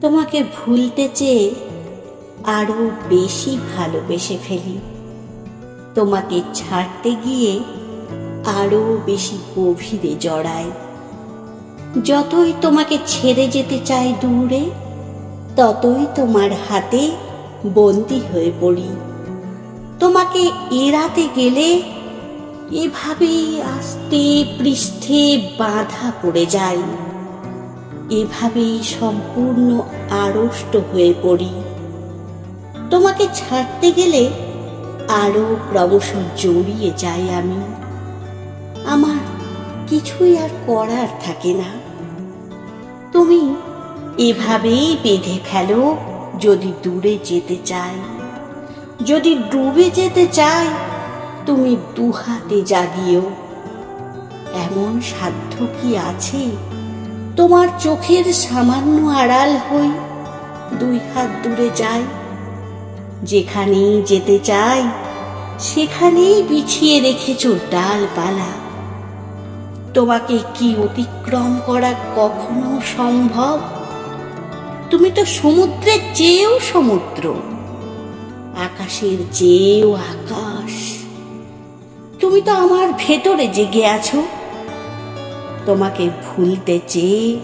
তোমাকে ভুলতে চেয়ে আরও বেশি ভালোবেসে ফেলি। তোমাকে ছাড়তে গিয়ে আরও বেশি গভীরে জড়াই। যতই তোমাকে ছেড়ে যেতে চাই দূরে, ততই তোমার হাতে বন্দি হয়ে পড়ি। তোমাকে এড়াতে গেলে এভাবেই আস্তে পৃষ্ঠে বাধা পড়ে যাই। এভাবেই সম্পূর্ণ আড়ষ্ট হয়ে পড়ি। তোমাকে ছাড়তে গেলে আরও ক্রমশ জড়িয়ে যাই আমি। আমার কিছুই আর করার থাকে না। তুমি এভাবেই বেঁধে ফেলো যদি দূরে যেতে চাই। যদি ডুবে যেতে চাই, তুমি দুহাতে জাগিও। এমন সাধ্য কি আছে? তোমার চোখের সামান্য আড়াল হই, দুই হাত দূরে যাই। যেখানেই যেতে চাই, সেখানেই বিছিয়ে রেখেছ ডালপালা। তোমাকে কি অতিক্রম করা কখনো সম্ভব? তুমি তো সমুদ্রের চেয়েও সমুদ্র, আকাশের চেয়েও আকাশ। তুমি তো আমার ভেতরে জেগে আছো। তোমাকে ভুলতে চেয়ে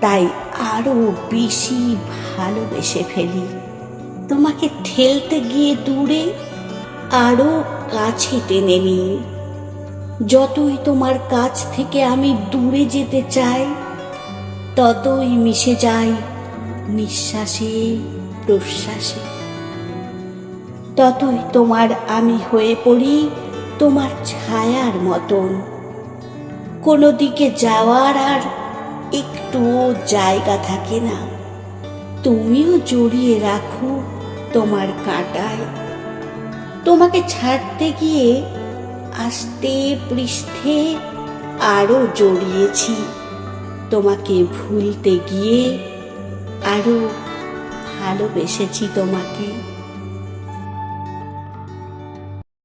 তাই আরও বেশি ভালোবেসে ফেলি। তোমাকে ঠেলতে গিয়ে দূরে আরও কাছে টেনে নিই। যতই তোমার কাছ থেকে আমি দূরে যেতে চাই, ততই মিশে যাই নিঃশ্বাসে, প্রশ্বাসে। ততই তোমার আমি হয়ে পড়ি তোমার ছায়ার মতন। কোনো দিকে যাওয়ার আর একটুও জায়গা থাকে না। তুমিও জড়িয়ে রাখো তোমার কাঁটায়। তোমাকে ছাড়তে গিয়ে আস্তে পৃষ্ঠে আরও জড়িয়েছি। তোমাকে ভুলতে গিয়ে আরও ভালোবেসেছি তোমাকে।